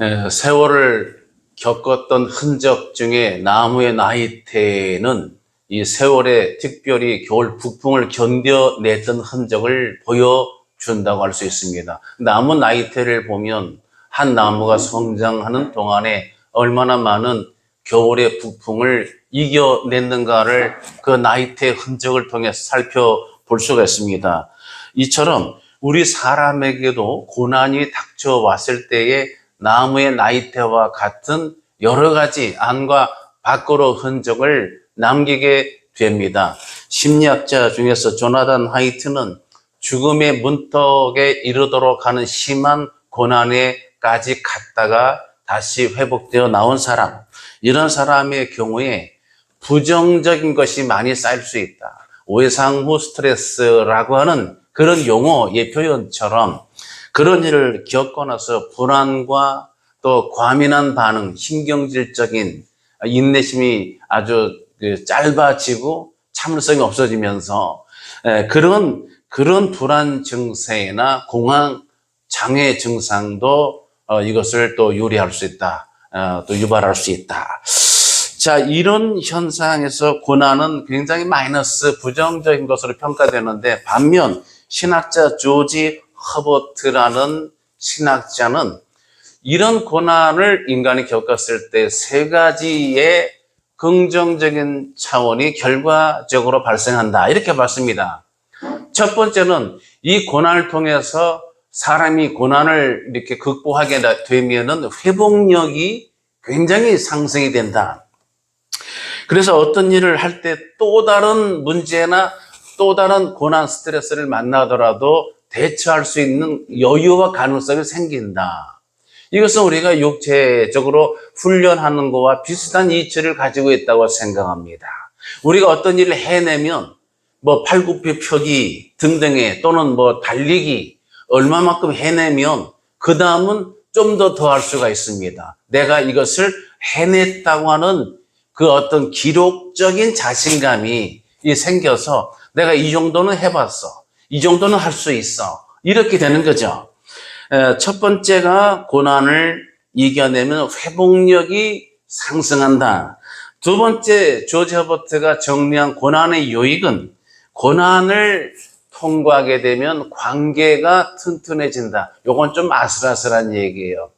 에, 세월을 겪었던 흔적 중에 나무의 나이테는 이 세월에 특별히 겨울 북풍을 견뎌냈던 흔적을 보여준다고 할 수 있습니다. 나무 나이테를 보면 한 나무가 성장하는 동안에 얼마나 많은 겨울의 북풍을 이겨냈는가를 그 나이테의 흔적을 통해 살펴볼 수가 있습니다. 이처럼 우리 사람에게도 고난이 닥쳐왔을 때에 나무의 나이테와 같은 여러 가지 안과 밖으로 흔적을 남기게 됩니다. 심리학자 중에서 조나단 하이트는 죽음의 문턱에 이르도록 하는 심한 고난에까지 갔다가 다시 회복되어 나온 사람, 이런 사람의 경우에 부정적인 것이 많이 쌓일 수 있다. 외상 후 스트레스라고 하는 그런 용어의 표현처럼 그런 일을 겪고 나서 불안과 또 과민한 반응, 신경질적인 인내심이 아주 그 짧아지고 참을성이 없어지면서 에, 그런 그런 불안 증세나 공황 장애 증상도 어, 이것을 또 유리할 수 있다, 어, 또 유발할 수 있다. 자, 이런 현상에서 고난은 굉장히 마이너스 부정적인 것으로 평가되는데 반면 신학자 조지 허버트라는 신학자는 이런 고난을 인간이 겪었을 때 세 가지의 긍정적인 차원이 결과적으로 발생한다. 이렇게 봤습니다. 첫 번째는 이 고난을 통해서 사람이 고난을 이렇게 극복하게 되면은 회복력이 굉장히 상승이 된다. 그래서 어떤 일을 할 때 또 다른 문제나 또 다른 고난 스트레스를 만나더라도 대처할 수 있는 여유와 가능성이 생긴다. 이것은 우리가 육체적으로 훈련하는 것과 비슷한 이치를 가지고 있다고 생각합니다. 우리가 어떤 일을 해내면 뭐 팔굽혀 펴기 등등의 또는 뭐 달리기 얼마만큼 해내면 그 다음은 좀 더 더 할 수가 있습니다. 내가 이것을 해냈다고 하는 그 어떤 기록적인 자신감이 이 생겨서 내가 이 정도는 해봤어. 이 정도는 할 수 있어. 이렇게 되는 거죠. 에, 첫 번째가 고난을 이겨내면 회복력이 상승한다. 두 번째 조지 허버트가 정리한 고난의 요익은 고난을 통과하게 되면 관계가 튼튼해진다. 요건 좀 아슬아슬한 얘기예요.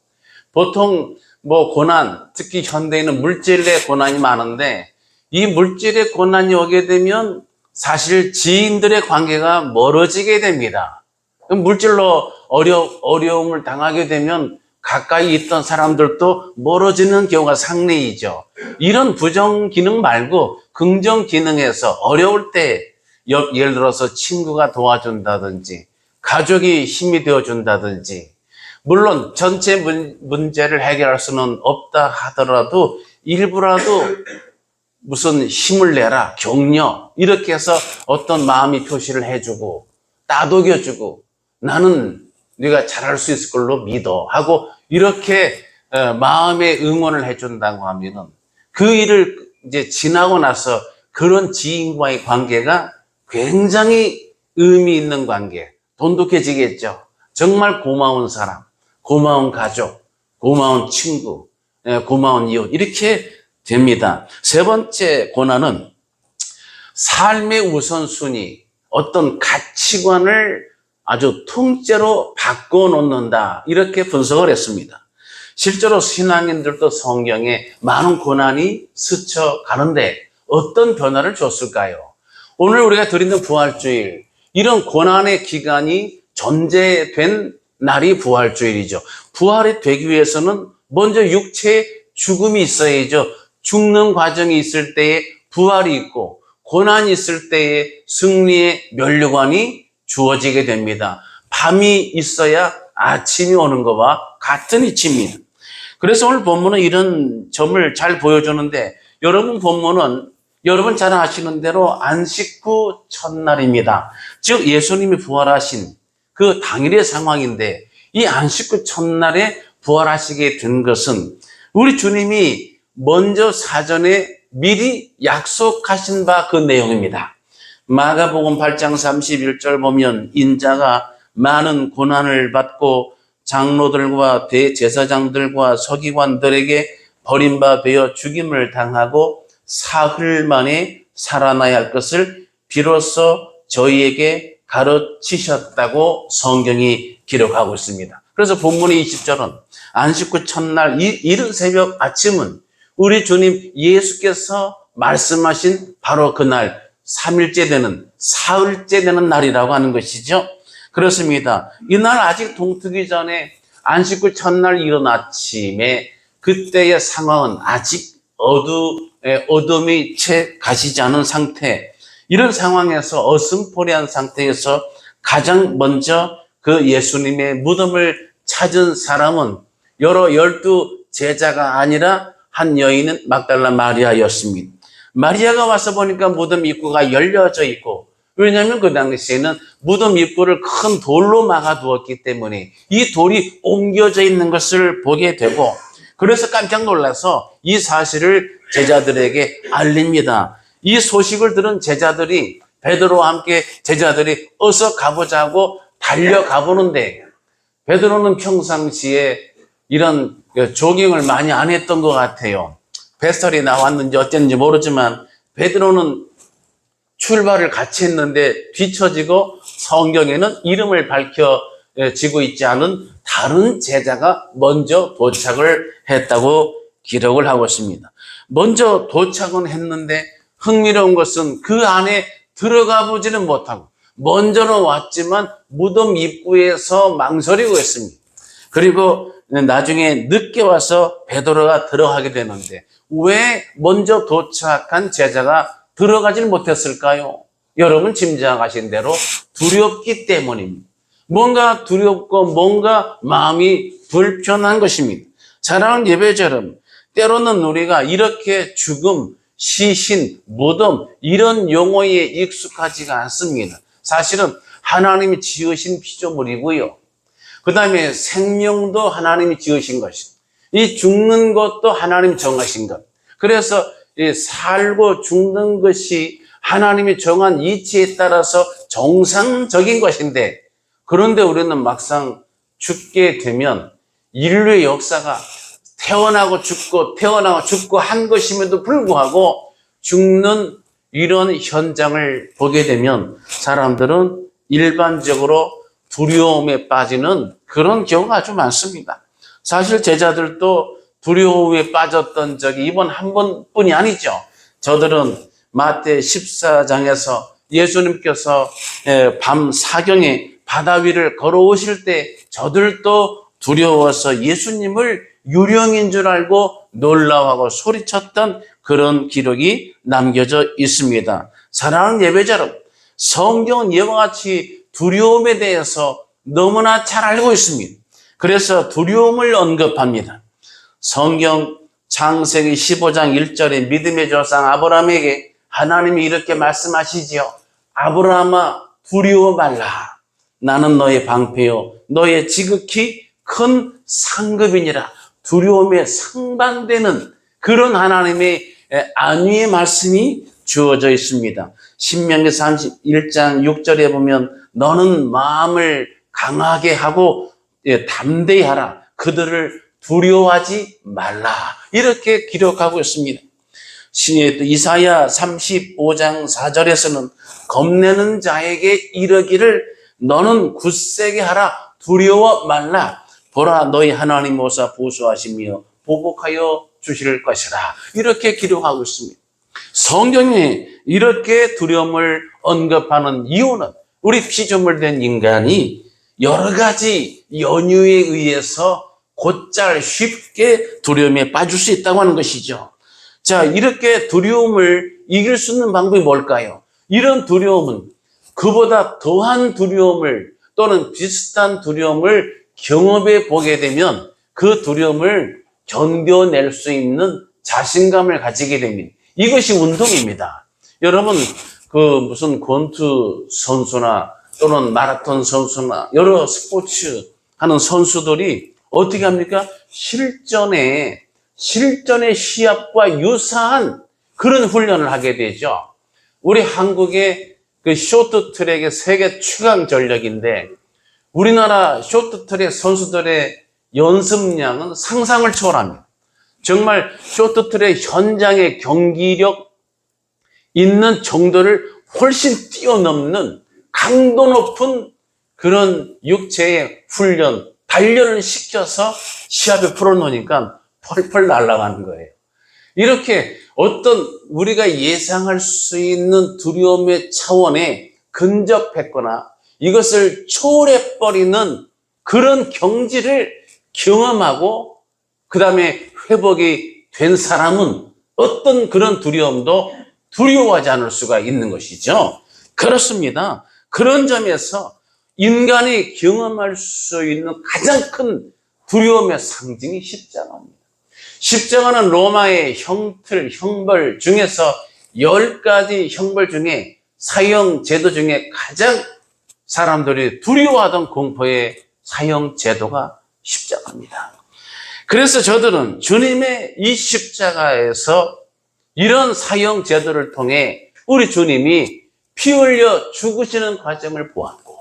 보통 뭐 고난, 특히 현대인은 물질의 고난이 많은데 이 물질의 고난이 오게 되면 사실 지인들의 관계가 멀어지게 됩니다. 물질로 어려, 어려움을 당하게 되면 가까이 있던 사람들도 멀어지는 경우가 상례이죠. 이런 부정 기능 말고 긍정 기능에서 어려울 때 여- 예를 들어서 친구가 도와준다든지 가족이 힘이 되어준다든지 물론 전체 문, 문제를 해결할 수는 없다 하더라도 일부라도 무슨 힘을 내라, 격려, 이렇게 해서 어떤 마음이 표시를 해주고, 따독여주고, 나는 네가 잘할 수 있을 걸로 믿어. 하고, 이렇게 어, 마음의 응원을 해준다고 하면은, 그 일을 이제 지나고 나서 그런 지인과의 관계가 굉장히 의미 있는 관계, 돈독해지겠죠. 정말 고마운 사람, 고마운 가족, 고마운 친구, 예, 고마운 이웃, 이렇게 됩니다. 세 번째 고난은 삶의 우선순위, 어떤 가치관을 아주 통째로 바꿔놓는다. 이렇게 분석을 했습니다. 실제로 신앙인들도 성경에 많은 고난이 스쳐가는데 어떤 변화를 줬을까요? 오늘 우리가 드리는 부활주일, 이런 고난의 기간이 전제된 날이 부활주일이죠. 부활이 되기 위해서는 먼저 육체의 죽음이 있어야죠. 죽는 과정이 있을 때에 부활이 있고 고난이 있을 때에 승리의 면류관이 주어지게 됩니다. 밤이 있어야 아침이 오는 것과 같은 이치입니다. 그래서 오늘 본문은 이런 점을 잘 보여주는데 여러분 본문은 여러분 잘 아시는 대로 안식 후 첫날입니다. 즉 예수님이 부활하신 그 당일의 상황인데 이 안식 후 첫날에 부활하시게 된 것은 우리 주님이 먼저 사전에 미리 약속하신 바 그 내용입니다. 마가복음 8장 31절 보면 인자가 많은 고난을 받고 장로들과 대제사장들과 서기관들에게 버림받아 죽임을 당하고 사흘 만에 살아나야 할 것을 비로소 저희에게 가르치셨다고 성경이 기록하고 있습니다. 그래서 본문의 20절은 안식구 첫날 이, 이른 새벽 아침은 우리 주님 예수께서 말씀하신 바로 그날 3일째 되는 사흘째 되는 날이라고 하는 것이죠. 그렇습니다. 이날 아직 동트기 전에 안식구 첫날 이른 아침에 그때의 상황은 아직 어두, 에, 어둠이 채 가시지 않은 상태. 이런 상황에서 어슴포리한 상태에서 가장 먼저 그 예수님의 무덤을 찾은 사람은 여러 열두 제자가 아니라 한 여인은 막달라 마리아였습니다. 마리아가 와서 보니까 무덤 입구가 열려져 있고 왜냐하면 그 당시에는 무덤 입구를 큰 돌로 막아두었기 때문에 이 돌이 옮겨져 있는 것을 보게 되고 그래서 깜짝 놀라서 이 사실을 제자들에게 알립니다. 이 소식을 들은 제자들이 베드로와 함께 제자들이 어서 가보자고 달려가 보는데 베드로는 평상시에 이런 그 조깅을 많이 안 했던 것 같아요. 배설이 나왔는지 어땠는지 모르지만 베드로는 출발을 같이 했는데 뒤처지고 성경에는 이름을 밝혀지고 있지 않은 다른 제자가 먼저 도착을 했다고 기록을 하고 있습니다. 먼저 도착은 했는데 흥미로운 것은 그 안에 들어가 보지는 못하고 먼저는 왔지만 무덤 입구에서 망설이고 있습니다. 그리고 나중에 늦게 와서 베드로가 들어가게 되는데 왜 먼저 도착한 제자가 들어가지는 못했을까요? 여러분 짐작하신 대로 두렵기 때문입니다. 뭔가 두렵고 뭔가 마음이 불편한 것입니다. 사랑하는 예배자름 때로는 우리가 이렇게 죽음, 시신, 무덤 이런 용어에 익숙하지가 않습니다. 사실은 하나님이 지으신 피조물이고요. 그 다음에 생명도 하나님이 지으신 것입니다. 이 죽는 것도 하나님 정하신 것. 그래서 이 살고 죽는 것이 하나님이 정한 이치에 따라서 정상적인 것인데 그런데 우리는 막상 죽게 되면 인류의 역사가 태어나고 죽고 태어나고 죽고 한 것임에도 불구하고 죽는 이런 현장을 보게 되면 사람들은 일반적으로 두려움에 빠지는 그런 경우가 아주 많습니다. 사실 제자들도 두려움에 빠졌던 적이 이번 한 번뿐이 아니죠. 저들은 마태 14장에서 예수님께서 밤 사경에 바다 위를 걸어오실 때 저들도 두려워서 예수님을 유령인 줄 알고 놀라워하고 소리쳤던 그런 기록이 남겨져 있습니다. 사랑하는 예배자 여러분, 성경은 이와 같이 두려움에 대해서 너무나 잘 알고 있습니다. 그래서 두려움을 언급합니다. 성경 창세기 15장 1절에 믿음의 조상 아브라함에게 하나님이 이렇게 말씀하시지요. 아브라함아 두려워 말라. 나는 너의 방패요. 너의 지극히 큰 상급이니라. 두려움에 상반되는 그런 하나님의 안위의 말씀이 주어져 있습니다. 신명기 31장 6절에 보면 너는 마음을 강하게 하고 예, 담대히 하라. 그들을 두려워하지 말라. 이렇게 기록하고 있습니다. 이사야 35장 4절에서는 겁내는 자에게 이르기를 너는 굳세게 하라. 두려워 말라. 보라 너희 하나님 모사 보수하시며 보복하여 주실 것이라. 이렇게 기록하고 있습니다. 성경에 이렇게 두려움을 언급하는 이유는 우리 피조물된 인간이 여러 가지 연유에 의해서 곧잘 쉽게 두려움에 빠질 수 있다고 하는 것이죠. 자, 이렇게 두려움을 이길 수 있는 방법이 뭘까요? 이런 두려움은 그보다 더한 두려움을 또는 비슷한 두려움을 경험해 보게 되면 그 두려움을 견뎌낼 수 있는 자신감을 가지게 됩니다. 이것이 운동입니다. 여러분, 그 무슨 권투 선수나 또는 마라톤 선수나 여러 스포츠 하는 선수들이 어떻게 합니까? 실전에, 실전의 시합과 유사한 그런 훈련을 하게 되죠. 우리 한국의 그 쇼트 트랙의 세계 최강 전력인데 우리나라 쇼트트랙 선수들의 연습량은 상상을 초월합니다. 정말 쇼트트랙 현장의 경기력 있는 정도를 훨씬 뛰어넘는 강도 높은 그런 육체의 훈련, 단련을 시켜서 시합에 풀어놓으니까 펄펄 날아가는 거예요. 이렇게 어떤 우리가 예상할 수 있는 두려움의 차원에 근접했거나 이것을 초월해버리는 그런 경지를 경험하고 그 다음에 회복이 된 사람은 어떤 그런 두려움도 두려워하지 않을 수가 있는 것이죠. 그렇습니다. 그런 점에서 인간이 경험할 수 있는 가장 큰 두려움의 상징이 십자가입니다. 십자가는 로마의 형틀, 형벌 중에서 열 가지 형벌 중에 사형 제도 중에 가장 사람들이 두려워하던 공포의 사형 제도가 십자가입니다. 그래서 저들은 주님의 이 십자가에서 이런 사형 제도를 통해 우리 주님이 피 흘려 죽으시는 과정을 보았고,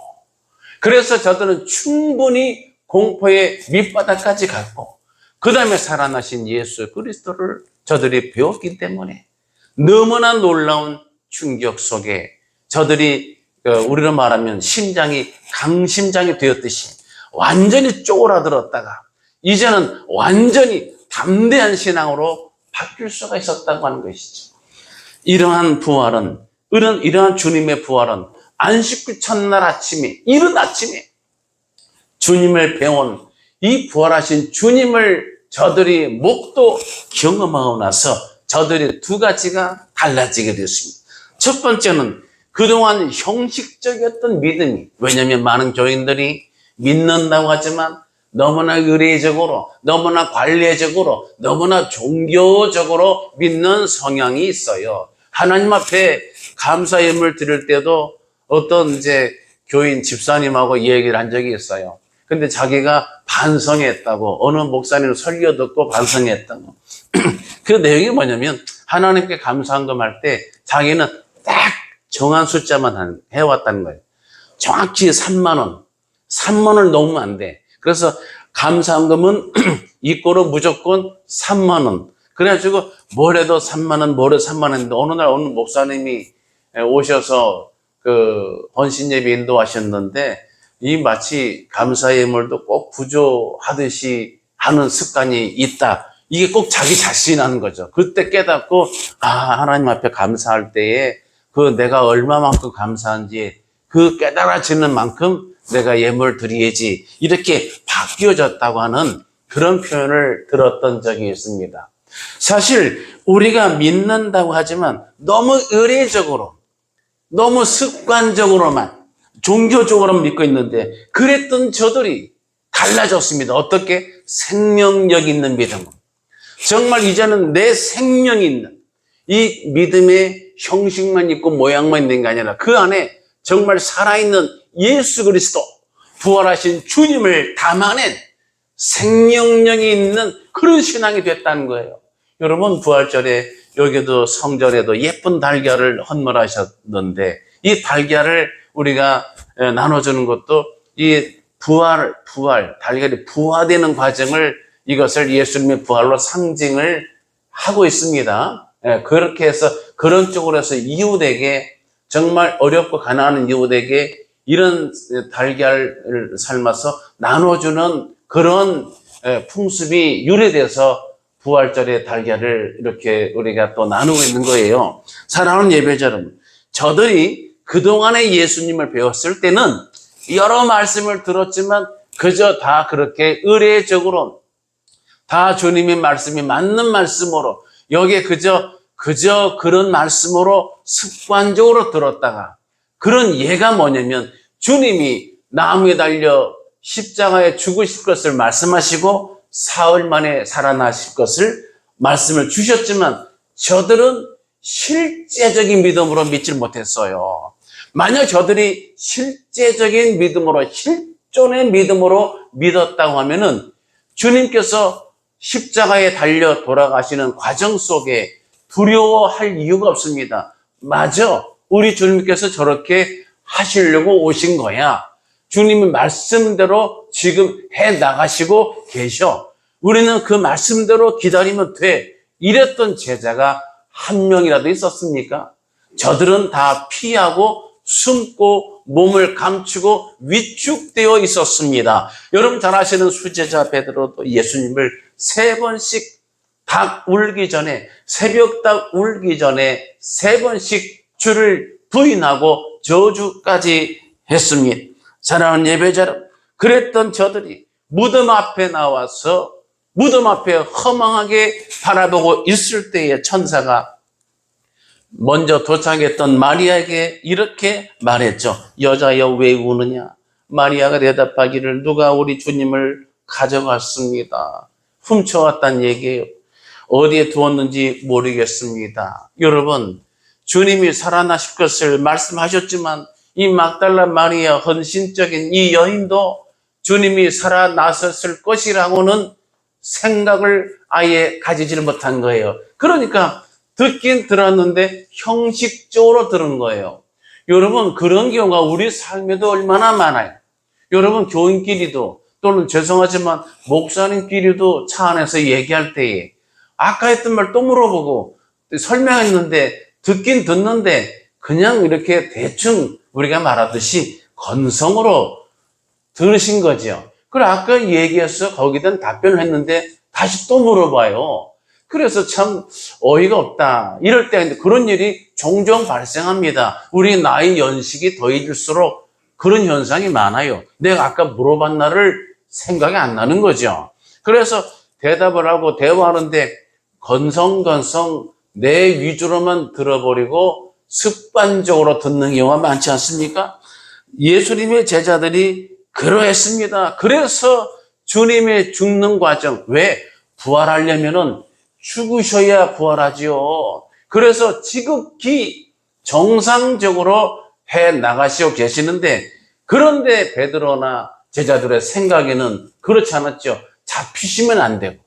그래서 저들은 충분히 공포의 밑바닥까지 갔고, 그 다음에 살아나신 예수 그리스도를 저들이 배웠기 때문에 너무나 놀라운 충격 속에 저들이 어, 우리로 말하면 심장이 강심장이 되었듯이 완전히 쪼그라들었다가 이제는 완전히 담대한 신앙으로 바뀔 수가 있었다고 하는 것이죠. 이러한 부활은 이런 이러한 주님의 부활은 안식구 첫날 아침에 이른 아침에 주님을 배운 이 부활하신 주님을 저들이 목도 경험하고 나서 저들이 두 가지가 달라지게 되었습니다. 첫 번째는 그동안 형식적이었던 믿음이 왜냐하면 많은 교인들이 믿는다고 하지만 너무나 의례적으로 너무나 관례적으로 너무나 종교적으로 믿는 성향이 있어요. 하나님 앞에 감사 예물 드릴 때도 어떤 이제 교인 집사님하고 얘기를 한 적이 있어요. 근데 자기가 반성했다고 어느 목사님 설교 듣고 반성했다고 그 내용이 뭐냐면 하나님께 감사한금 할 때 자기는 딱 정한 숫자만 한- 해왔다는 거예요. 정확히 3만 원. 3만 원을 넘으면 안 돼. 그래서 감사한금은 이꼬로 무조건 3만 원. 그래가지고 뭘 해도 3만 원, 뭘 해도 3만 원인데 어느 날 어느 목사님이 오셔서 그 헌신 예배 인도하셨는데 이 마치 감사 예물도 꼭 구조하듯이 하는 습관이 있다. 이게 꼭 자기 자신이 하는 거죠. 그때 깨닫고 아 하나님 앞에 감사할 때에 그 내가 얼마만큼 감사한지 그 깨달아지는 만큼 내가 예물 드려야지 이렇게 바뀌어졌다고 하는 그런 표현을 들었던 적이 있습니다. 사실 우리가 믿는다고 하지만 너무 의례적으로 너무 습관적으로만 종교적으로 믿고 있는데 그랬던 저들이 달라졌습니다. 어떻게? 생명력 있는 믿음. 정말 이제는 내 생명이 있는 이 믿음의 형식만 있고 모양만 있는 게 아니라 그 안에 정말 살아있는 예수 그리스도 부활하신 주님을 담아낸 생명력이 있는 그런 신앙이 됐다는 거예요. 여러분 부활절에 여기도 성전에도 예쁜 달걀을 헌물하셨는데 이 달걀을 우리가 에, 나눠주는 것도 이 부활, 부활, 달걀이 부화되는 과정을 이것을 예수님의 부활로 상징을 하고 있습니다. 예, 그렇게 해서 그런 쪽으로 해서 이웃에게 정말 어렵고 가난한 이웃에게 이런 달걀을 삶아서 나눠주는 그런 예, 풍습이 유래돼서 부활절에 달걀을 이렇게 우리가 또 나누고 있는 거예요. 사랑하는 예배자 여러분, 저들이 그동안에 예수님을 배웠을 때는 여러 말씀을 들었지만 그저 다 그렇게 의례적으로 다 주님의 말씀이 맞는 말씀으로 여기에 그저 그저 그런 말씀으로 습관적으로 들었다가 그런 예가 뭐냐면 주님이 나무에 달려 십자가에 죽으실 것을 말씀하시고 사흘 만에 살아나실 것을 말씀을 주셨지만 저들은 실제적인 믿음으로 믿질 못했어요. 만약 저들이 실제적인 믿음으로 실존의 믿음으로 믿었다고 하면은 주님께서 십자가에 달려 돌아가시는 과정 속에 두려워할 이유가 없습니다. 맞아. 우리 주님께서 저렇게 하시려고 오신 거야. 주님의 말씀대로 지금 해 나가시고 계셔. 우리는 그 말씀대로 기다리면 돼. 이랬던 제자가 한 명이라도 있었습니까? 저들은 다 피하고 숨고 몸을 감추고 위축되어 있었습니다. 여러분 잘 아시는 수제자 베드로도 예수님을 세 번씩 닭 울기 전에 새벽 닭 울기 전에 세 번씩 주를 부인하고 저주까지 했습니다. 사랑하는 예배자 여러분, 그랬던 저들이 무덤 앞에 나와서 무덤 앞에 허망하게 바라보고 있을 때에 천사가 먼저 도착했던 마리아에게 이렇게 말했죠. 여자여 왜 우느냐? 마리아가 대답하기를 누가 우리 주님을 가져갔습니다. 훔쳐왔단 얘기예요. 어디에 두었는지 모르겠습니다. 여러분, 주님이 살아나실 것을 말씀하셨지만 이 막달라 마리아 헌신적인 이 여인도 주님이 살아나셨을 것이라고는 생각을 아예 가지지를 못한 거예요. 그러니까 듣긴 들었는데 형식적으로 들은 거예요. 여러분 그런 경우가 우리 삶에도 얼마나 많아요. 여러분 교인끼리도 또는 죄송하지만 목사님끼리도 차 안에서 얘기할 때에 아까 했던 말 또 물어보고 설명했는데 듣긴 듣는데 그냥 이렇게 대충 우리가 말하듯이 건성으로 들으신 거죠. 그래 아까 얘기해서 거기다 답변을 했는데 다시 또 물어봐요. 그래서 참 어이가 없다. 이럴 때 그런 일이 종종 발생합니다. 우리 나이 연식이 더해질수록 그런 현상이 많아요. 내가 아까 날을 생각이 안 나는 거죠. 그래서 대답을 하고 대화하는데 건성건성 내 위주로만 들어버리고 습관적으로 듣는 경우가 많지 않습니까? 예수님의 제자들이 그러했습니다. 그래서 주님의 죽는 과정, 왜? 부활하려면은 죽으셔야 부활하지요. 그래서 지극히 정상적으로 해 나가시고 계시는데, 그런데 베드로나 제자들의 생각에는 그렇지 않았죠. 잡히시면 안 되고,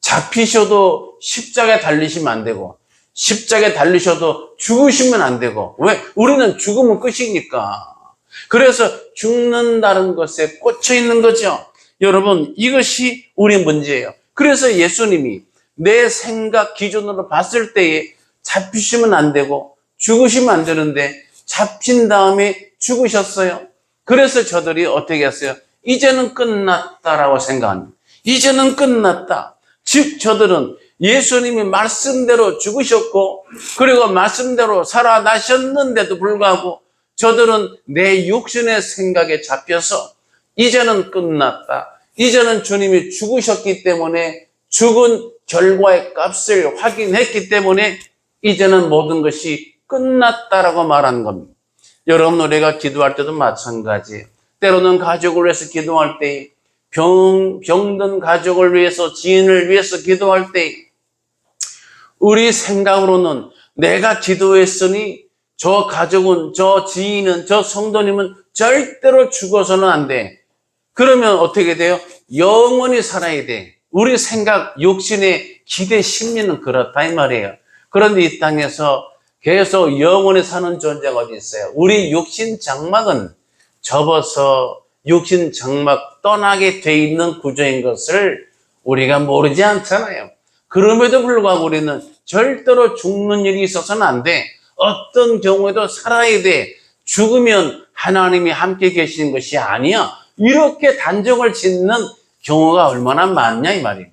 잡히셔도 십자가에 달리시면 안 되고, 십자가에 달리셔도 죽으시면 안 되고, 왜? 우리는 죽으면 끝이니까. 그래서 죽는다는 것에 꽂혀 있는 거죠. 여러분, 이것이 우리 문제예요. 그래서 예수님이 내 생각 기준으로 봤을 때에 잡히시면 안 되고 죽으시면 안 되는데 잡힌 다음에 죽으셨어요. 그래서 저들이 어떻게 했어요? 이제는 끝났다라고 생각합니다. 이제는 끝났다. 즉, 저들은 예수님이 말씀대로 죽으셨고, 그리고 말씀대로 살아나셨는데도 불구하고, 저들은 내 육신의 생각에 잡혀서, 이제는 끝났다. 이제는 주님이 죽으셨기 때문에 죽은 결과의 값을 확인했기 때문에 이제는 모든 것이 끝났다라고 말하는 겁니다. 여러분, 우리가 기도할 때도 마찬가지. 때로는 가족을 위해서 기도할 때, 병, 병든 가족을 위해서, 지인을 위해서 기도할 때, 우리 생각으로는 내가 기도했으니 저 가족은, 저 지인은, 저 성도님은 절대로 죽어서는 안 돼. 그러면 어떻게 돼요? 영원히 살아야 돼. 우리 생각, 욕심의 기대 심리는 그렇다 이 말이에요. 그런데 이 땅에서 계속 영원히 사는 존재가 어디 있어요? 우리 육신 장막은 접어서 육신 장막 떠나게 돼 있는 구조인 것을 우리가 모르지 않잖아요. 그럼에도 불구하고 우리는 절대로 죽는 일이 있어서는 안 돼. 어떤 경우에도 살아야 돼. 죽으면 하나님이 함께 계시는 것이 아니야. 이렇게 단정을 짓는 경우가 얼마나 많냐 이 말이에요.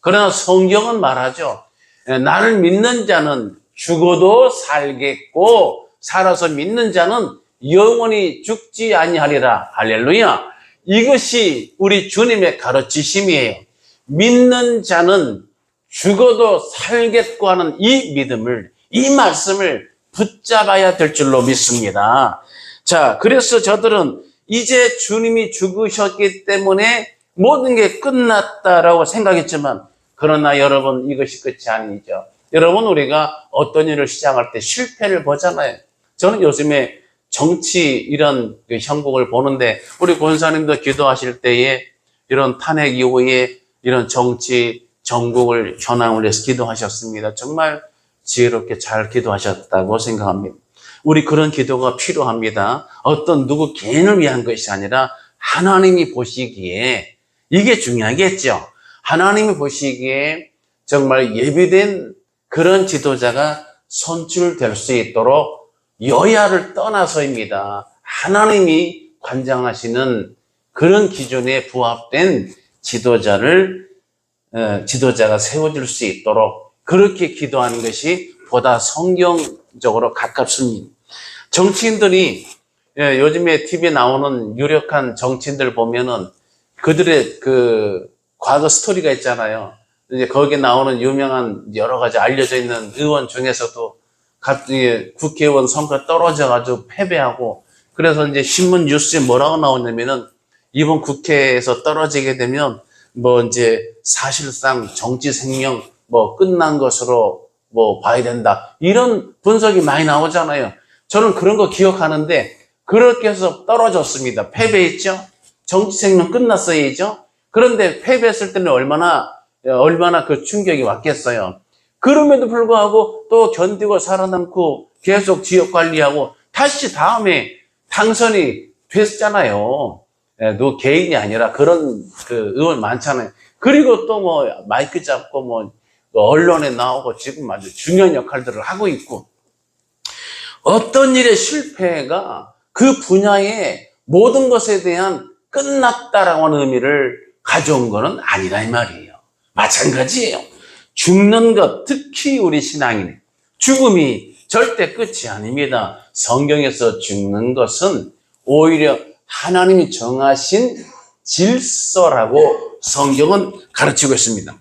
그러나 성경은 말하죠. 나를 믿는 자는 죽어도 살겠고 살아서 믿는 자는 영원히 죽지 아니하리라. 할렐루야. 이것이 우리 주님의 가르치심이에요. 믿는 자는 죽어도 살겠고 하는 이 믿음을, 이 말씀을 붙잡아야 될 줄로 믿습니다. 자, 그래서 저들은 이제 주님이 죽으셨기 때문에 모든 게 끝났다라고 생각했지만, 그러나 여러분, 이것이 끝이 아니죠. 여러분, 우리가 어떤 일을 시작할 때 실패를 보잖아요. 저는 요즘에 정치 이런 그 형국을 보는데, 우리 권사님도 기도하실 때에 이런 탄핵 이후에 이런 정치, 정국을 현황을 위해서 기도하셨습니다. 정말 지혜롭게 잘 기도하셨다고 생각합니다. 우리 그런 기도가 필요합니다. 어떤 누구 개인을 위한 것이 아니라 하나님이 보시기에 이게 중요하겠죠. 하나님이 보시기에 정말 예비된 그런 지도자가 선출될 수 있도록 여야를 떠나서입니다. 하나님이 관장하시는 그런 기준에 부합된 지도자를 어, 지도자가 세워질 수 있도록 그렇게 기도하는 것이 보다 성경적으로 가깝습니다. 정치인들이 예, 요즘에 TV에 나오는 유력한 정치인들 보면은 그들의 그 과거 스토리가 있잖아요. 이제 거기에 나오는 유명한 여러 가지 알려져 있는 의원 중에서도 갑자기 국회의원 선거 떨어져가지고 패배하고 그래서 이제 신문 뉴스에 뭐라고 나오냐면은 이번 국회에서 떨어지게 되면 뭐 이제 사실상 정치 생명 뭐 끝난 것으로 뭐 봐야 된다. 이런 분석이 많이 나오잖아요. 저는 그런 거 기억하는데 그렇게 해서 떨어졌습니다. 패배했죠? 정치 생명 끝났어야죠? 그런데 패배했을 때는 얼마나, 얼마나 그 충격이 왔겠어요. 그럼에도 불구하고 또 견디고 살아남고 계속 지역 관리하고 다시 다음에 당선이 됐잖아요. 예, 너 개인이 아니라 그런 그 의원 많잖아요. 그리고 또 뭐 마이크 잡고 뭐 언론에 나오고 지금 아주 중요한 역할들을 하고 있고 어떤 일의 실패가 그 분야의 모든 것에 대한 끝났다라고 하는 의미를 가져온 거는 아니라 이 말이에요. 마찬가지예요. 죽는 것, 특히 우리 신앙인 죽음이 절대 끝이 아닙니다. 성경에서 죽는 것은 오히려 하나님이 정하신 질서라고 성경은 가르치고 있습니다.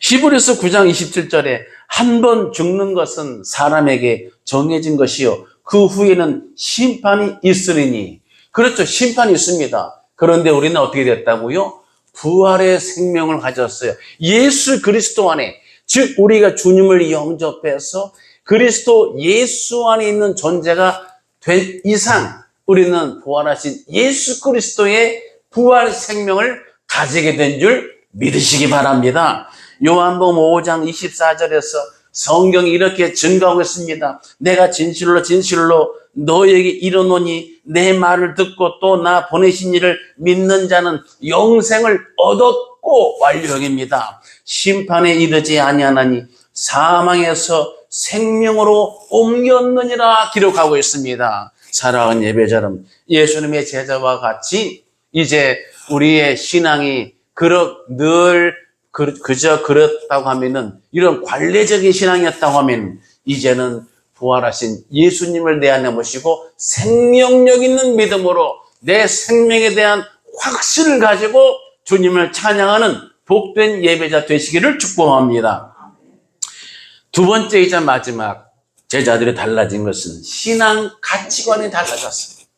히브리서 9장 27절에 한 번 죽는 것은 사람에게 정해진 것이요. 그 후에는 심판이 있으리니. 그렇죠. 심판이 있습니다. 그런데 우리는 어떻게 됐다고요? 부활의 생명을 가졌어요. 예수 그리스도 안에, 즉, 우리가 주님을 영접해서 그리스도 예수 안에 있는 존재가 된 이상, 우리는 부활하신 예수 그리스도의 부활 생명을 가지게 된 줄 믿으시기 바랍니다. 요한복음 5장 24절에서 성경이 이렇게 증거하고 있습니다. 내가 진실로 진실로 너에게 이르노니 내 말을 듣고 또 나 보내신 이를 믿는 자는 영생을 얻었고 완료형입니다. 심판에 이르지 아니하나니 사망에서 생명으로 옮겼느니라 기록하고 있습니다. 사랑하는 예배자름 예수님의 제자와 같이 이제 우리의 신앙이 그렇 늘 그, 그저 그렇다고 하면은 이런 관례적인 신앙이었다고 하면 이제는 부활하신 예수님을 내 안에 모시고 생명력 있는 믿음으로 내 생명에 대한 확신을 가지고 주님을 찬양하는 복된 예배자 되시기를 축복합니다. 두 번째이자 마지막 제자들이 달라진 것은 신앙 가치관이 달라졌습니다.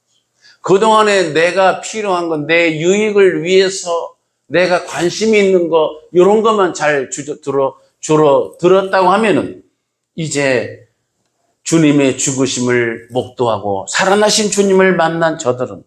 그동안에 내가 필요한 건 내 유익을 위해서 내가 관심이 있는 거, 이런 것만 잘 주, 들어, 주로 들었다고 하면은, 이제 주님의 죽으심을 목도하고 살아나신 주님을 만난 저들은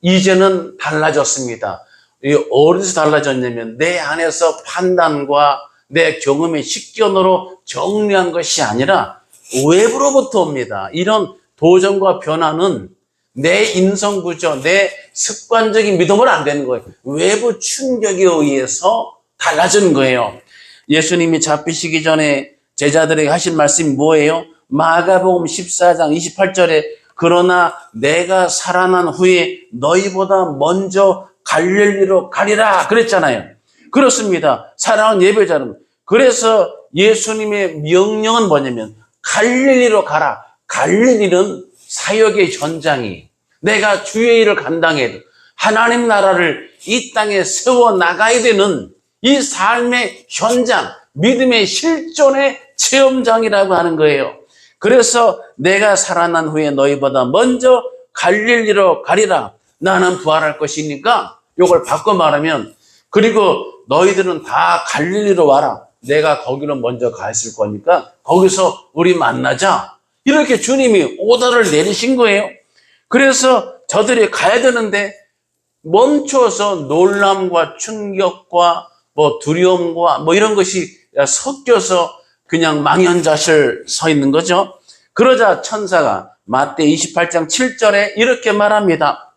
이제는 달라졌습니다. 이 어디서 달라졌냐면 내 안에서 판단과 내 경험의 식견으로 정리한 것이 아니라 외부로부터 옵니다. 이런 도전과 변화는 내 인성 구조, 내 습관적인 믿음으로 안 되는 거예요. 외부 충격에 의해서 달라지는 거예요. 예수님이 잡히시기 전에 제자들에게 하신 말씀이 뭐예요? 마가복음 14장 28절에 그러나 내가 살아난 후에 너희보다 먼저 갈릴리로 가리라 그랬잖아요. 그렇습니다. 사랑하는 예배자는 그래서 예수님의 명령은 뭐냐면 갈릴리로 가라. 갈릴리는 사역의 현장이 내가 주의 일을 감당해도 하나님 나라를 이 땅에 세워 나가야 되는 이 삶의 현장, 믿음의 실존의 체험장이라고 하는 거예요. 그래서 내가 살아난 후에 너희보다 먼저 갈릴리로 가리라. 나는 부활할 것이니까 이걸 바꿔 말하면 그리고 너희들은 다 갈릴리로 와라. 내가 거기로 먼저 가 있을 거니까 거기서 우리 만나자. 이렇게 주님이 오더를 내리신 거예요. 그래서 저들이 가야 되는데 멈춰서 놀람과 충격과 뭐 두려움과 뭐 이런 것이 섞여서 그냥 망연자실 서 있는 거죠. 그러자 천사가 마태 28장 7절에 이렇게 말합니다.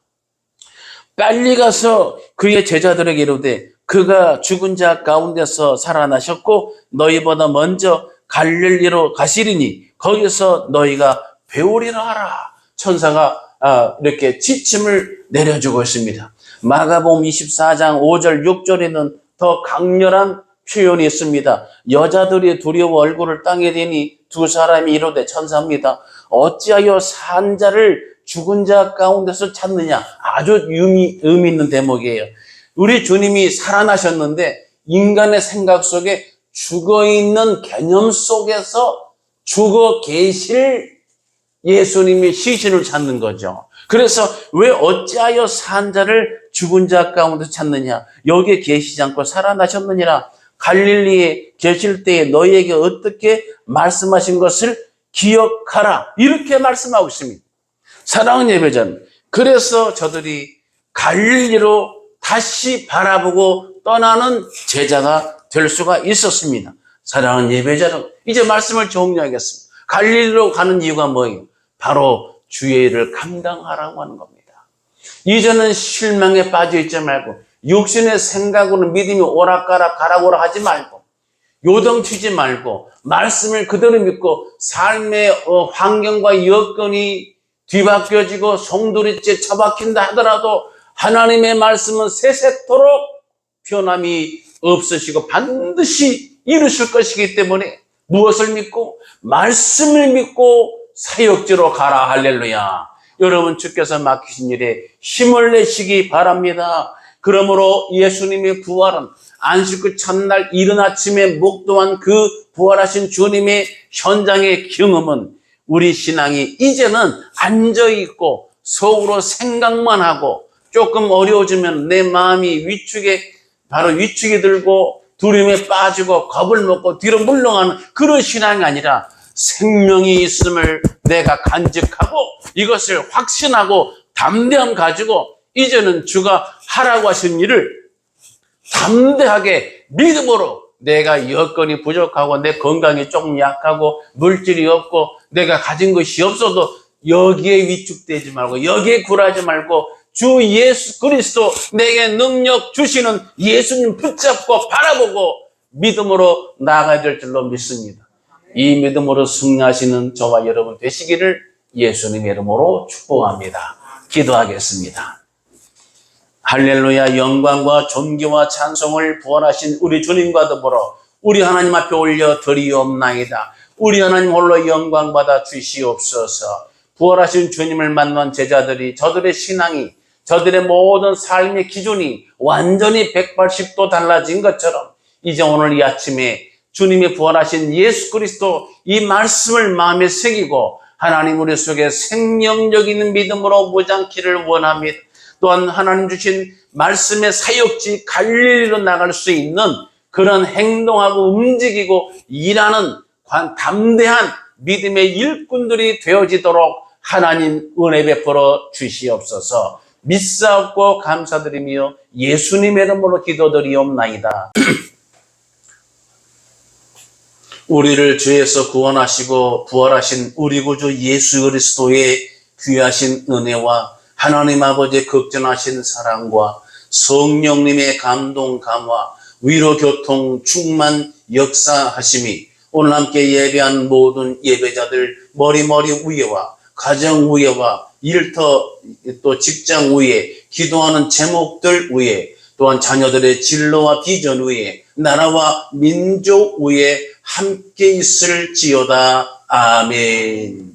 빨리 가서 그의 제자들에게 이르되 그가 죽은 자 가운데서 살아나셨고 너희보다 먼저 갈릴리로 가시리니 거기서 너희가 배우리라 하라. 천사가 아, 이렇게 지침을 내려주고 있습니다. 마가복음 24장 5절 6절에는 더 강렬한 표현이 있습니다. 여자들이 두려워 얼굴을 땅에 대니 두 사람이 이르되 천사입니다. 어찌하여 산 자를 죽은 자 가운데서 찾느냐? 아주 의미, 의미 있는 대목이에요. 우리 주님이 살아나셨는데 인간의 생각 속에 죽어 있는 개념 속에서 죽어 계실 예수님이 시신을 찾는 거죠. 그래서 왜 어찌하여 산 자를 죽은 자 가운데 찾느냐? 여기에 계시지 않고 살아나셨느니라. 갈릴리에 계실 때에 너희에게 어떻게 말씀하신 것을 기억하라. 이렇게 말씀하고 있습니다. 사랑하는 예배자는 그래서 저들이 갈릴리로 다시 바라보고 떠나는 제자가 될 수가 있었습니다. 사랑하는 예배자는 이제 말씀을 정리하겠습니다. 갈릴리로 가는 이유가 뭐예요? 바로 주의 일을 감당하라고 하는 겁니다. 이제는 실망에 빠져 있지 말고 육신의 생각으로 믿음이 오락가락 가락오락 하지 말고 요동치지 말고 말씀을 그대로 믿고 삶의 어, 환경과 여건이 뒤바뀌어지고 송두리째 처박힌다 하더라도 하나님의 말씀은 세세토록 변함이 없으시고 반드시 이루실 것이기 때문에 무엇을 믿고 말씀을 믿고 사역지로 가라 할렐루야. 여러분 주께서 맡기신 일에 힘을 내시기 바랍니다. 그러므로 예수님의 부활은 안식구 첫날 이른 아침에 목도한 그 부활하신 주님의 현장의 경험은 우리 신앙이 이제는 앉아 있고 속으로 생각만 하고 조금 어려워지면 내 마음이 위축에 바로 위축이 들고 두려움에 빠지고 겁을 먹고 뒤로 물러가는 그런 신앙이 아니라 생명이 있음을 내가 간직하고 이것을 확신하고 담대함 가지고 이제는 주가 하라고 하신 일을 담대하게 믿음으로 내가 여건이 부족하고 내 건강이 조금 약하고 물질이 없고 내가 가진 것이 없어도 여기에 위축되지 말고 여기에 굴하지 말고 주 예수 그리스도 내게 능력 주시는 예수님 붙잡고 바라보고 믿음으로 나아가야 될 줄로 믿습니다. 이 믿음으로 승리하시는 저와 여러분 되시기를 예수님 이름으로 축복합니다. 기도하겠습니다. 할렐루야 영광과 존귀와 찬송을 부활하신 우리 주님과 더불어 우리 하나님 앞에 올려 드리옵나이다. 우리 하나님 홀로 영광 받아 주시옵소서. 부활하신 주님을 만난 제자들이 저들의 신앙이 저들의 모든 삶의 기준이 완전히 180도 달라진 것처럼 이제 오늘 이 아침에 주님이 부활하신 예수 그리스도 이 말씀을 마음에 새기고 하나님 우리 속에 생명력 있는 믿음으로 무장키를 원합니다. 또한 하나님 주신 말씀의 사역지 갈릴리로 나갈 수 있는 그런 행동하고 움직이고 일하는 관- 담대한 믿음의 일꾼들이 되어지도록 하나님 은혜 베풀어 주시옵소서. 믿사옵고 감사드리며 예수님의 이름으로 기도드리옵나이다. 우리를 죄에서 구원하시고 부활하신 우리 구주 예수 그리스도의 귀하신 은혜와 하나님 아버지의 극전하신 사랑과 성령님의 감동 감화 위로 교통 충만 역사하심이 오늘 함께 예배한 모든 예배자들 머리머리 위에와 가정 위에와 일터 또 직장 위에 기도하는 제목들 위에 또한 자녀들의 진로와 비전 위에 나라와 민족 위에 함께 있을지어다 아멘.